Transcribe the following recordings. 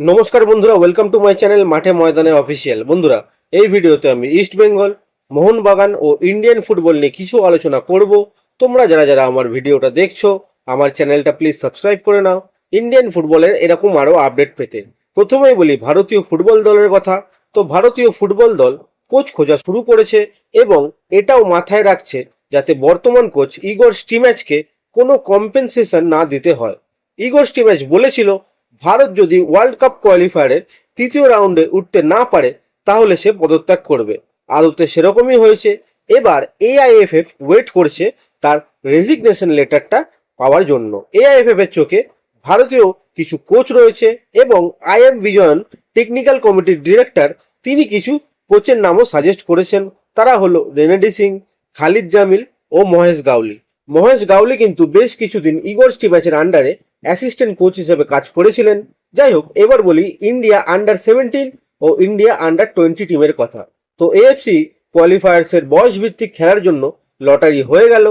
নমস্কার বন্ধুরা welcome to my channel মাঠে ময়দানে অফিসিয়াল বন্ধুরা, এই ভিডিওতে আমি ইস্ট বেঙ্গল মোহনবাগান ও ইন্ডিয়ান ফুটবল নিয়ে কিছু আলোচনা করব। তোমরা যারা যারা আমার ভিডিওটা দেখছ, আমার চ্যানেলটা প্লিজ সাবস্ক্রাইব করে নাও। ইন্ডিয়ান ফুটবলের এরকম আরও আপডেট পেতে। প্রথমেই বলি, ভারতীয় ফুটবল দলের কথা। তো ভারতীয় ফুটবল দল কোচ খোঁজা শুরু করেছে এবং এটাও মাথায় রাখছে যাতে বর্তমান কোচ ইগর স্টিম্যাচকে কোনো কম্পেনসেশন না দিতে হয়। ইগর স্টিম্যাচ বলেছিল ভারত যদি ওয়ার্ল্ড কাপ কোয়ালিফায়ারের তৃতীয় রাউন্ডে উঠতে না পারে, তাহলে সে পদত্যাগ করবে। আদতে সেরকমই হয়েছে। এবার এআইএফএফ ওয়েট করছে তার রেজিগনেশন লেটারটা পাওয়ার জন্য। এআইএফএফ এর চোখে ভারতীয় কিছু কোচ রয়েছে এবং আই এম বিজয়ন টেকনিক্যাল কমিটির ডিরেক্টর তিনি কিছু কোচের নামও সাজেস্ট করেছেন। তারা হলো রেনেডি সিং খালিদ জামিল ও মহেশ গাউলি। মহেশ গাউলি কিন্তু বেশ কিছুদিন ইগর স্টিম্যাচের আন্ডারে অ্যাসিস্ট্যান্ট কোচ হিসেবে কাজ করেছিলেন। যাই হোক, এবার বলি ইন্ডিয়া আন্ডার সেভেন্টিন ও ইন্ডিয়া আন্ডার টোয়েন্টি টিমের কথা। তো এএফসি কোয়ালিফায়ার্সের বয়স ভিত্তিক খেলার জন্য লটারি হয়ে গেল,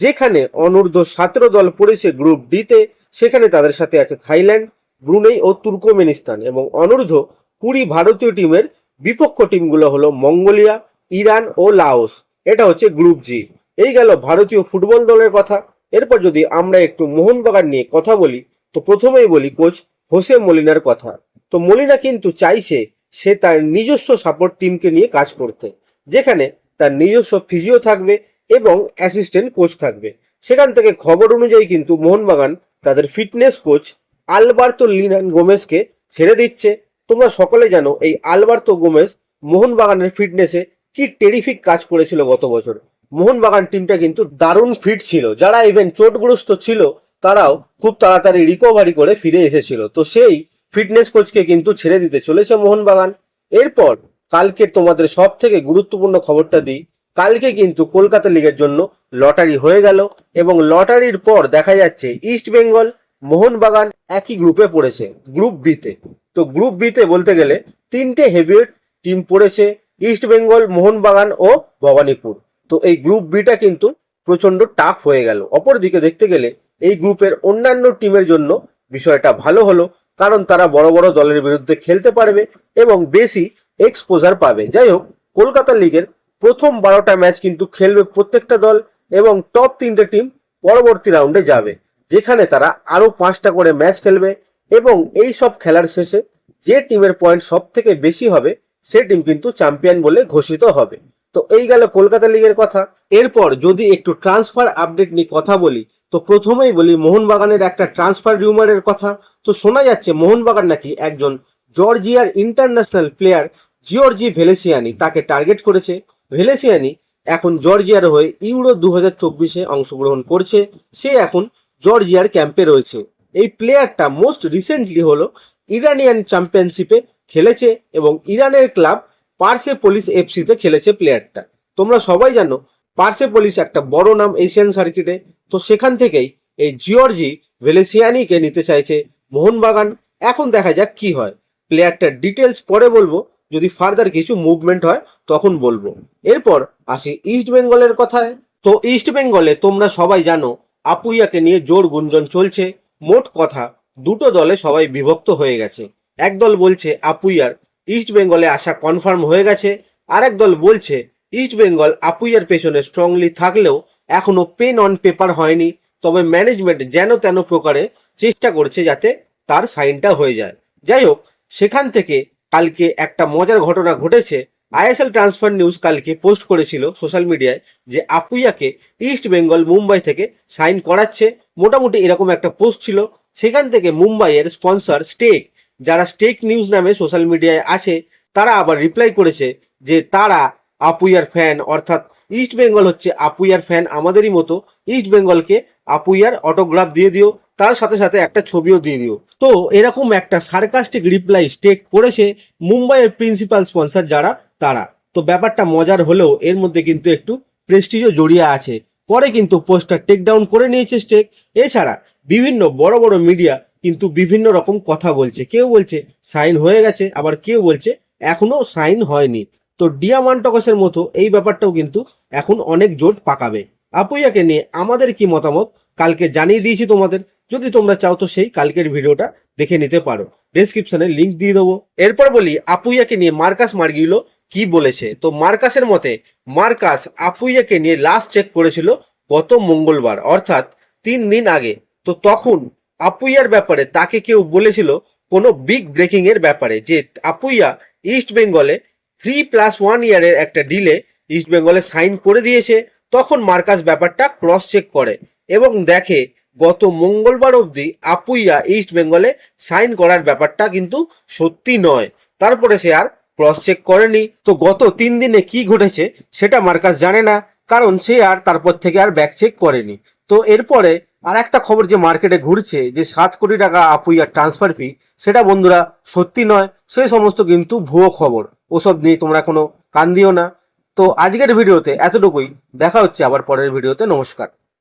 যেখানে অনূর্ধ্ব সতেরো দল পড়েছে গ্রুপ ডিতে সেখানে তাদের সাথে আছে থাইল্যান্ড, ব্রুনেই ও তুর্কমেনিস্তান এবং অনূর্ধ্ব কুড়ি ভারতীয় টিমের বিপক্ষ টিমগুলো হলো মঙ্গোলিয়া, ইরান ও লাওস। এটা হচ্ছে গ্রুপ জি এই গেল ভারতীয় ফুটবল দলের কথা। এরপর যদি আমরা একটু মোহনবাগান নিয়ে কথা বলি, তো প্রথমেই বলি কোচ হোসে মলিনার কথা। তো মলিনা কিন্তু চাইছে সে তার নিজস্ব সাপোর্ট টিমকে নিয়ে কাজ করতে, যেখানে তার নিজস্ব ফিজিও থাকবে এবং অ্যাসিস্ট্যান্ট কোচ থাকবে। সেখান থেকে খবর অনুযায়ী কিন্তু মোহনবাগান তাদের ফিটনেস কোচ আলবার্তো লিনান গোমেসকে ছেড়ে দিচ্ছে। তোমরা সকলে জানো এই আলবার্তো গোমেস মোহনবাগানের ফিটনেসে কি টেরিফিক কাজ করেছিল গত বছর। মোহনবাগান টিমটা কিন্তু দারুণ ফিট ছিল। যারা ইভেন চোটগ্রস্ত ছিল, তারাও খুব তাড়াতাড়ি রিকভারি করে ফিরে এসেছিল। তো সেই ফিটনেস কোচকে কিন্তু ছেড়ে দিতে চলেছে মোহনবাগান। এরপর কালকে তোমাদের সব থেকে গুরুত্বপূর্ণ খবরটা দিই। কালকে কিন্তু কলকাতা লিগের জন্য লটারি হয়ে গেল এবং লটারির পর দেখা যাচ্ছে ইস্ট বেঙ্গল মোহনবাগান একই গ্রুপে পড়েছে গ্রুপ বিতে তো। গ্রুপ বিতে বলতে গেলে তিনটে হেভিওয়েট টিম পড়েছে ইস্ট বেঙ্গল মোহনবাগান ও ভবানীপুর। তো এই গ্রুপ বিটা কিন্তু প্রচণ্ড টাফ হয়ে গেল। অপরদিকে দেখতে গেলে এই গ্রুপের অন্যান্য টিমের জন্য বিষয়টা ভালো হলো, কারণ তারা বড় বড় দলের বিরুদ্ধে খেলতে পারবে এবং বেশি এক্সপোজার পাবে। যাই হোক, কলকাতা লিগের প্রথম বারোটা ম্যাচ কিন্তু খেলবে প্রত্যেকটা দল এবং টপ তিনটে টিম পরবর্তী রাউন্ডে যাবে, যেখানে তারা আরও পাঁচটা করে ম্যাচ খেলবে এবং এই সব খেলার শেষে যে টিমের পয়েন্ট সব থেকে বেশি হবে, সে টিম কিন্তু চ্যাম্পিয়ন বলে ঘোষিত হবে। তো এই গেল কলকাতা লিগের কথা। এরপর যদি একটু ট্রান্সফার আপডেট নিয়ে কথা বলি, তো প্রথমেই বলি মোহনবাগানের একটা ট্রান্সফার রিউমারের কথা। তো শোনা যাচ্ছে মোহনবাগান নাকি একজন জর্জিয়ার ইন্টারন্যাশনাল প্লেয়ার জিওর্জি ভেলেসিয়ানি তাকে টার্গেট করেছে। ভেলেসিয়ানি এখন জর্জিয়ার হয়ে ইউরো দু হাজার চব্বিশে অংশগ্রহণ করছে। সে এখন জর্জিয়ার ক্যাম্পে রয়েছে। এই প্লেয়ারটা মোস্ট রিসেন্টলি হলো ইরানিয়ান চ্যাম্পিয়নশিপে খেলেছে এবং ইরানের ক্লাব পার্সে পুলিশ এফসিতে খেলেছে প্লেয়ারটা তোমরা সবাই জানো, পার্সে পুলিশ একটা বড় নাম এশিয়ান সার্কিটে তো সেখান থেকেই এই জিওর্জি ভেলেসিয়ানিকে নিতে চাইছে মোহনবাগান। এখন দেখা যাক কি হয়। প্লেয়ারটার ডিটেলস পরে বলব। যদি ফার্দার কিছু মুভমেন্ট হয়, তখন বলব। এরপর আসি ইস্ট বেঙ্গলের কথায়। তো ইস্ট বেঙ্গলে তোমরা সবাই জানো, আপুইয়াকে নিয়ে জোর গুঞ্জন চলছে। মোট কথা, দুটো দলে সবাই বিভক্ত হয়ে গেছে। একদল বলছে আপুইয়ার ইস্ট বেঙ্গলে আসা কনফার্ম হয়ে গেছে। আরেক দল বলছে ইস্ট বেঙ্গল আপুইয়ার পেছনে স্ট্রংলি থাকলেও এখনও পেন অন পেপার হয়নি। তবে ম্যানেজমেন্ট যেন তেন প্রকারে চেষ্টা করছে যাতে তার সাইনটা হয়ে যায়। যাই হোক, সেখান থেকে কালকে একটা মজার ঘটনা ঘটেছে। আইএসএল ট্রান্সফার নিউজ কালকে পোস্ট করেছিল সোশ্যাল মিডিয়ায় যে আপুইয়াকে ইস্ট বেঙ্গল মুম্বাই থেকে সাইন করাচ্ছে। মোটামুটি এরকম একটা পোস্ট ছিল। সেখান থেকে মুম্বাইয়ের স্পন্সর স্টেক যারা স্টেক নিউজ নামে সোশ্যাল মিডিয়ায় আছে, তারা আবার রিপ্লাই করেছে যে তারা আপুইয়ার ফ্যান, অর্থাৎ ইস্ট বেঙ্গল হচ্ছে আপুইয়ার ফ্যান আমাদেরই মতো। ইস্ট বেঙ্গলকে আপুইয়ার অটোগ্রাফ দিয়ে দিও, তার সাথে সাথে একটা ছবিও দিয়ে দিও। তো এরকম একটা সার্কাস্টিক রিপ্লাই স্টেক করেছে মুম্বাইয়ের প্রিন্সিপাল স্পন্সর যারা, তারা। তো ব্যাপারটা মজার হলেও এর মধ্যে কিন্তু একটু প্রেস্টিজও জড়িয়ে আছে। পরে কিন্তু পোস্টার টেক ডাউন করে নিয়েছে স্টেক। এছাড়া বিভিন্ন বড় বড় মিডিয়া কিন্তু বিভিন্ন রকম কথা বলছে। কেউ বলছে সাইন হয়ে গেছে, আবার কেউ বলছে এখনও সাইন হয়নি। তো ডিয়ামান্টকসের মতো এই ব্যাপারটাও কিন্তু এখন অনেক জোট পাকাবে। আপুইয়াকে নিয়ে আমাদের কি মতামত? কালকে জানিয়ে দিয়েছি তোমাদের। যদি তোমরা চাও তো সেই কালকের ভিডিওটা দেখে নিতে পারো। ডেসক্রিপশনে লিংক দিয়ে দেবো। এরপর বলি, আপুইয়াকে নিয়ে মার্কাস মার্গিলো কি বলেছে? তো মার্কাসের মতে, মার্কাস আপুইয়াকে নিয়ে লাস্ট চেক করেছিল গত মঙ্গলবার, অর্থাৎ তিন দিন আগে। তো তখন আপুইয়ার ব্যাপারে তাকে কেউ বলেছিল কোনো বিগ ব্রেকিং এর ব্যাপারে, যে আপুইয়া ইস্ট বেঙ্গলে থ্রি প্লাস ওয়ান ইয়ারের একটা ডিলে ইস্ট বেঙ্গলে সাইন করে দিয়েছে। তখন মার্কাস ব্যাপারটা ক্রস চেক করে এবং দেখে গত মঙ্গলবার অবধি আপুইয়া ইস্ট বেঙ্গলে সাইন করার ব্যাপারটা কিন্তু সত্যি নয়। তারপরে সে আর ক্রস চেক করেনি। তো গত তিন দিনে কি ঘটেছে সেটা মার্কাস জানে না, কারণ সে আর তারপর থেকে আর ব্যাক চেক করেনি। তো এরপরে আর একটা খবর যে মার্কেটে ঘুরছে, যে সাত কোটি টাকা আপুইয়ার ট্রান্সফার ফি সেটা বন্ধুরা সত্যি নয় সেই সমস্ত কিন্তু ভুয়ো খবর। ওসব নিয়ে তোমরা কোনো কান দিও না। তো আজকের ভিডিওতে এতটুকুই। দেখা হচ্ছে আবার পরের ভিডিওতে। নমস্কার।